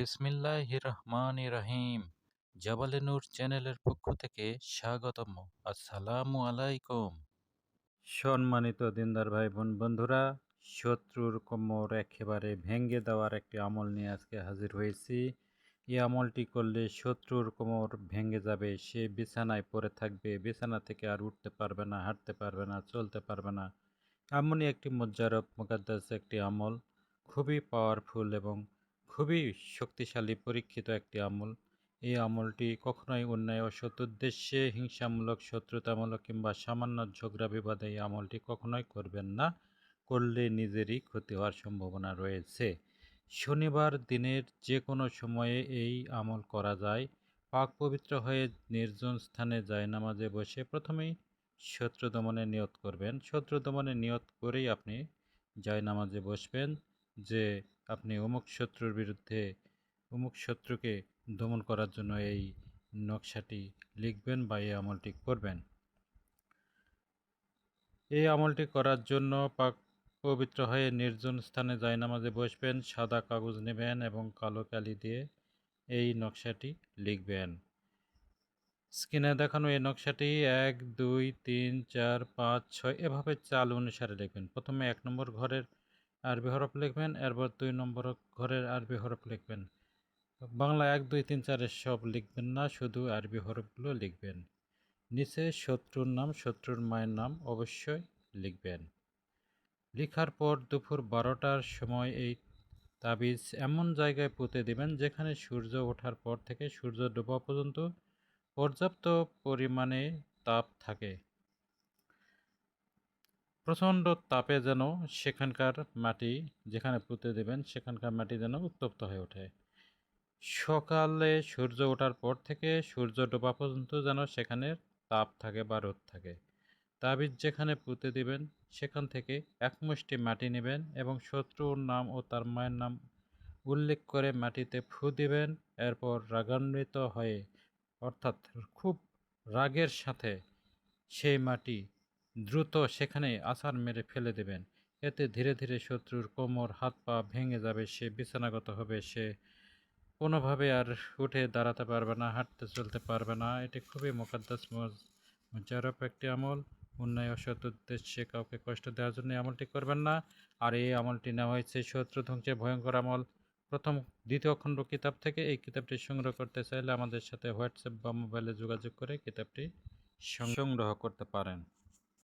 বিসমিল্লাহ রহমান রহিম জাবালে নূর চ্যানেলের পক্ষ থেকে স্বাগতম। আসসালামু আলাইকুম। সম্মানিত দিনদার ভাই বোন বন্ধুরা, শত্রুর কোমর একেবারে ভেঙে দেওয়ার একটি আমল নিয়ে আজকে হাজির হয়েছি। এই আমলটি করলে শত্রুর কোমর ভেঙে যাবে, সে বিছানায় পড়ে থাকবে, বিছানা থেকে আর উঠতে পারবে না, হাঁটতে পারবে না, চলতে পারবে না। এমনই একটি মজ্জারব মুকাদ্দাস একটি আমল, খুবই পাওয়ারফুল এবং খুবই শক্তিশালী, পরীক্ষিত একটি আমল। এই আমলটি কখনোই অন্যায় ও উদ্দেশ্যে, হিংসামূলক, শত্রুতামূলক কিংবা সামান্য ঝগড়া বিবাদে এই আমলটি কখনোই করবেন না। করলে নিজেরই ক্ষতি হওয়ার সম্ভাবনা রয়েছে। শনিবার দিনের যে কোনো সময়ে এই আমল করা যায়। পাক পবিত্র হয়ে নির্জন স্থানে যায় নামাজে বসে প্রথমেই শত্রু দমনে নিয়ত করবেন। শত্রু দমনে নিয়ত করেই আপনি যায় নামাজে বসবেন। যে আপনি অমুক শত্রুর বিরুদ্ধে, অমুক শত্রুকে দমন করার জন্য এই নকশাটি লিখবেন বা এই আমলটি করবেন। এই আমলটি করার জন্য পাক পবিত্র হয়ে নির্জন স্থানে জায়নামাজে বসবেন, সাদা কাগজ নেবেন এবং কালো কালি দিয়ে এই নকশাটি লিখবেন। স্ক্রিনে দেখানো এই নকশাটি এক, দুই, তিন, চার, পাঁচ, ছয়, এভাবে চাল অনুসারে লিখবেন। প্রথমে এক নম্বর ঘরের আরবি হরফ লিখবেন, এরপর দুই নম্বর ঘরের আরবি হরফ লিখবেন। বাংলা এক, দুই, তিন চারের সব লিখবেন না, শুধু আরবি হরফগুলো লিখবেন। নিচে শত্রুর নাম, শত্রুর মায়ের নাম অবশ্যই লিখবেন। লিখার পর দুপুর বারোটার সময় এই তাবিজ এমন জায়গায় পুঁতে দিবেন যেখানে সূর্য ওঠার পর থেকে সূর্য ডোবা পর্যন্ত পর্যাপ্ত পরিমাণে তাপ থাকে। প্রচণ্ড তাপে যেন সেখানকার মাটি যেখানে পুঁতে দেবেন, সেখানকার মাটি যেন উত্তপ্ত হয়ে ওঠে। সকালে সূর্য ওঠার পর থেকে সূর্য ডোবা পর্যন্ত যেন সেখানে তাপ থাকে বা রোদ থাকে। তাবিজ যেখানে পুঁতে দিবেন, সেখান থেকে এক মুষ্টি মাটি নেবেন এবং শত্রুর নাম ও তার মায়ের নাম উল্লেখ করে মাটিতে ফু দিবেন। এরপর রাগান্বিত হয়ে, অর্থাৎ খুব রাগের সাথে সেই মাটি দ্রুত সেখানে আছাড় মেরে ফেলে দেবেন। এতে ধীরে ধীরে শত্রুর কোমর, হাত পা ভেঙে যাবে, সে বিছানাগত হবে, সে কোনোভাবে আর উঠে দাঁড়াতে পারবে না, হাঁটতে চলতে পারবে না। এটি খুবই মোকাদ্দাস মুজারফ একটি আমল। অন্যায়, অসৎ উদ্দেশ্যে কাউকে কষ্ট দেওয়ার জন্য আমলটি করবেন না। আর এই আমলটি নেওয়া হয়েছে শত্রু ধ্বংসের ভয়ঙ্কর আমল। প্রথম, দ্বিতীয় খণ্ড কিতাব থেকে এই কিতাবটি সংগ্রহ করতে চাইলে আমাদের সাথে হোয়াটসঅ্যাপ বা মোবাইলে যোগাযোগ করে কিতাবটি সংগ্রহ করতে পারেন।